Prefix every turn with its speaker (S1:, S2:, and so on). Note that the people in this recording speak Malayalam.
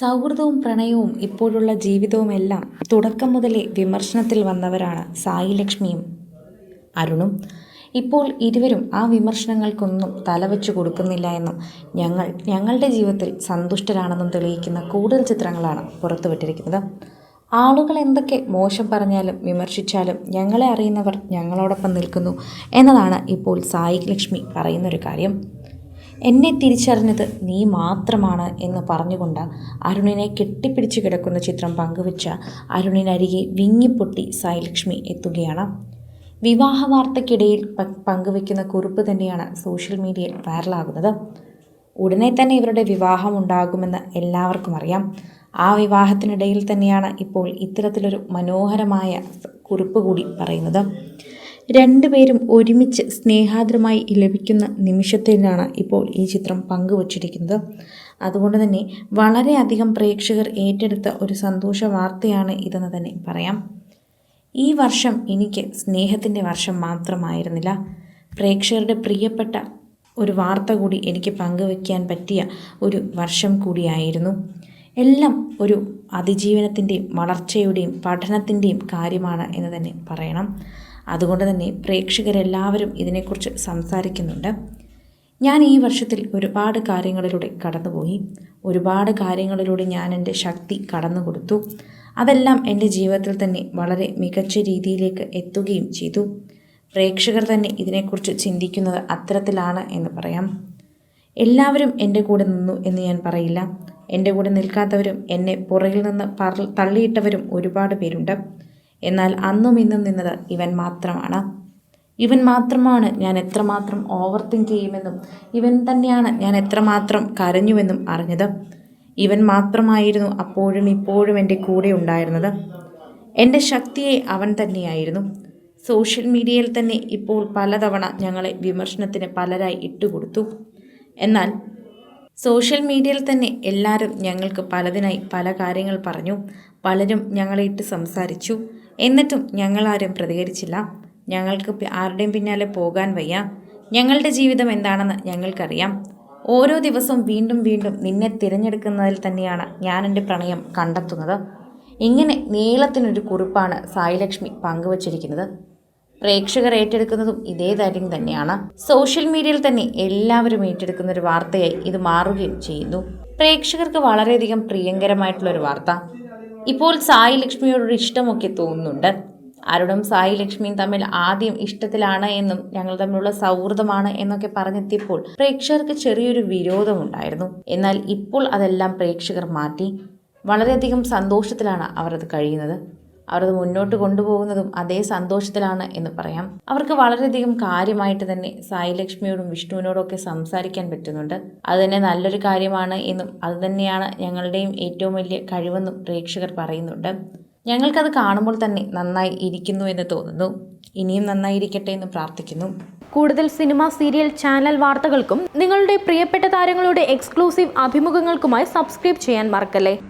S1: സൗഹൃദവും പ്രണയവും ഇപ്പോഴുള്ള ജീവിതവുമെല്ലാം തുടക്കം മുതലേ വിമർശനത്തിൽ വന്നവരാണ് സായി ലക്ഷ്മിയും അരുണും. ഇപ്പോൾ ഇരുവരും ആ വിമർശനങ്ങൾക്കൊന്നും തലവെച്ചു കൊടുക്കുന്നില്ല എന്നും ഞങ്ങൾ ഞങ്ങളുടെ ജീവിതത്തിൽ സന്തുഷ്ടരാണെന്നും തെളിയിക്കുന്ന കൂടുതൽ ചിത്രങ്ങളാണ് പുറത്തുവിട്ടിരിക്കുന്നത്. ആളുകൾ എന്തൊക്കെ മോശം പറഞ്ഞാലും വിമർശിച്ചാലും ഞങ്ങളെ അറിയുന്നവർ ഞങ്ങളോടൊപ്പം നിൽക്കുന്നു എന്നതാണ് ഇപ്പോൾ സായി ലക്ഷ്മി പറയുന്നൊരു കാര്യം. എന്നെ തിരിച്ചറിഞ്ഞത് നീ മാത്രമാണ് എന്ന് പറഞ്ഞുകൊണ്ട് അരുണിനെ കെട്ടിപ്പിടിച്ച് കിടക്കുന്ന ചിത്രം പങ്കുവച്ച അരുണിനരികെ വിങ്ങിപ്പൊട്ടി സായിലക്ഷ്മി എത്തുകയാണ്. വിവാഹ വാർത്തയ്ക്കിടയിൽ പങ്കുവെക്കുന്ന കുറിപ്പ് തന്നെയാണ് സോഷ്യൽ മീഡിയയിൽ വൈറലാകുന്നത്. ഉടനെ തന്നെ ഇവരുടെ വിവാഹം ഉണ്ടാകുമെന്ന് എല്ലാവർക്കും അറിയാം. ആ വിവാഹത്തിനിടയിൽ തന്നെയാണ് ഇപ്പോൾ ഇത്തരത്തിലൊരു മനോഹരമായ കുറിപ്പ് കൂടി പറയുന്നത്. രണ്ടുപേരും ഒരുമിച്ച് സ്നേഹാദരമായി ലഭിക്കുന്ന നിമിഷത്തിലാണ് ഇപ്പോൾ ഈ ചിത്രം പങ്കുവച്ചിരിക്കുന്നത്. അതുകൊണ്ട് തന്നെ വളരെയധികം പ്രേക്ഷകർ ഏറ്റെടുത്ത ഒരു സന്തോഷ വാർത്തയാണ് ഇതെന്ന് തന്നെ പറയാം. ഈ വർഷം എനിക്ക് സ്നേഹത്തിന്റെ വർഷം മാത്രമായിരുന്നില്ല. പ്രേക്ഷകരുടെ പ്രിയപ്പെട്ട ഒരു വാർത്ത കൂടി എനിക്ക് പങ്കുവയ്ക്കാൻ പറ്റിയ ഒരു വർഷം കൂടിയായിരുന്നു. എല്ലാം ഒരു അതിജീവനത്തിന്റെയും വളർച്ചയുടെയും പഠനത്തിന്റെയും കാര്യമാണ് എന്ന് തന്നെ പറയണം. അതുകൊണ്ട് തന്നെ പ്രേക്ഷകരെല്ലാവരും ഇതിനെക്കുറിച്ച് സംസാരിക്കുന്നുണ്ട്. ഞാൻ ഈ വർഷത്തിൽ ഒരുപാട് കാര്യങ്ങളിലൂടെ കടന്നുപോയി. ഒരുപാട് കാര്യങ്ങളിലൂടെ ഞാൻ എന്റെ ശക്തി കടന്നു കൊടുത്തു. അതെല്ലാം എന്റെ ജീവിതത്തിൽ തന്നെ വളരെ മികച്ച രീതിയിലേക്ക് എത്തുകയും ചെയ്തു. പ്രേക്ഷകർ തന്നെ ഇതിനെക്കുറിച്ച് ചിന്തിക്കുന്നത് അത്തരത്തിലാണ് എന്ന് പറയാം. എല്ലാവരും എന്റെ കൂടെ നിന്നു എന്ന് ഞാൻ പറയില്ല. എന്റെ കൂടെ നിൽക്കാത്തവരും എന്നെ പുറകിൽ നിന്ന് തള്ളിയിട്ടവരും ഒരുപാട് പേരുണ്ട്. എന്നാൽ അന്നും ഇന്നും നിന്നത് ഇവൻ മാത്രമാണ്. ഇവൻ മാത്രമാണ് ഞാൻ എത്രമാത്രം ഓവർ തിങ്ക് ചെയ്യുമെന്നും ഇവൻ തന്നെയാണ് ഞാൻ എത്രമാത്രം കരഞ്ഞുവെന്നും അറിഞ്ഞത്. ഇവൻ മാത്രമായിരുന്നു അപ്പോഴും ഇപ്പോഴും എന്റെ കൂടെ ഉണ്ടായിരുന്നത്. എന്റെ ശക്തിയെ അവൻ തന്നെയായിരുന്നു. സോഷ്യൽ മീഡിയയിൽ തന്നെ ഇപ്പോൾ പലതവണ ഞങ്ങളെ വിമർശനത്തിന് പലരായി ഇട്ടുകൊടുത്തു. എന്നാൽ സോഷ്യൽ മീഡിയയിൽ തന്നെ എല്ലാവരും ഞങ്ങൾക്ക് പലതിനായി പല കാര്യങ്ങൾ പറഞ്ഞു പലരും ഞങ്ങളെ ഇട്ട് സംസാരിച്ചു. എന്നിട്ടും ഞങ്ങളാരും പ്രതികരിച്ചില്ല. ഞങ്ങൾക്ക് ആരുടെയും പിന്നാലെ പോകാൻ വയ്യ. ഞങ്ങളുടെ ജീവിതം എന്താണെന്ന് ഞങ്ങൾക്കറിയാം. ഓരോ ദിവസവും വീണ്ടും വീണ്ടും നിന്നെ തിരഞ്ഞെടുക്കുന്നതിൽ തന്നെയാണ് ഞാൻ എന്റെ പ്രണയം കണ്ടെത്തുന്നത്. ഇങ്ങനെ നീളത്തിനൊരു കുറിപ്പാണ് സായിലക്ഷ്മി പങ്കുവച്ചിരിക്കുന്നത്. പ്രേക്ഷകർ ഏറ്റെടുക്കുന്നതും ഇതേ കാര്യം തന്നെയാണ്. സോഷ്യൽ മീഡിയയിൽ തന്നെ എല്ലാവരും ഏറ്റെടുക്കുന്ന ഒരു വാർത്തയായി ഇത് മാറുകയും ചെയ്യുന്നു. പ്രേക്ഷകർക്ക് വളരെയധികം പ്രിയങ്കരമായിട്ടുള്ള ഒരു വാർത്ത. ഇപ്പോൾ സായി ലക്ഷ്മിയോടൊരു ഇഷ്ടമൊക്കെ തോന്നുന്നുണ്ട്. അരുണും സായി ലക്ഷ്മിയും തമ്മിൽ ആദ്യം ഇഷ്ടത്തിലാണ് എന്നും ഞങ്ങൾ തമ്മിലുള്ള സൗഹൃദമാണ് എന്നൊക്കെ പറഞ്ഞെത്തിയപ്പോൾ പ്രേക്ഷകർക്ക് ചെറിയൊരു വിരോധമുണ്ടായിരുന്നു. എന്നാൽ ഇപ്പോൾ അതെല്ലാം പ്രേക്ഷകർ മാറ്റി. വളരെയധികം സന്തോഷത്തിലാണ് അവർ അത് കഴിയുന്നത്. അവർ അത് മുന്നോട്ട് കൊണ്ടുപോകുന്നതും അതേ സന്തോഷത്തിലാണ് എന്ന് പറയാം. അവർക്ക് വളരെയധികം കാര്യമായിട്ട് തന്നെ സായി ലക്ഷ്മിയോടും വിഷ്ണുവിനോടും ഒക്കെ സംസാരിക്കാൻ പറ്റുന്നുണ്ട്. അത് തന്നെ നല്ലൊരു കാര്യമാണ് എന്നും അത് തന്നെയാണ് ഞങ്ങളുടെയും ഏറ്റവും വലിയ കഴിവെന്നും പ്രേക്ഷകർ പറയുന്നുണ്ട്. ഞങ്ങൾക്കത് കാണുമ്പോൾ തന്നെ നന്നായി ഇരിക്കുന്നു എന്ന് തോന്നുന്നു. ഇനിയും നന്നായിരിക്കട്ടെ എന്ന് പ്രാർത്ഥിക്കുന്നു.
S2: കൂടുതൽ സിനിമ സീരിയൽ ചാനൽ വാർത്തകൾക്കും നിങ്ങളുടെ പ്രിയപ്പെട്ട താരങ്ങളുടെ എക്സ്ക്ലൂസീവ് അഭിമുഖങ്ങൾക്കുമായി സബ്സ്ക്രൈബ് ചെയ്യാൻ മറക്കല്ലേ?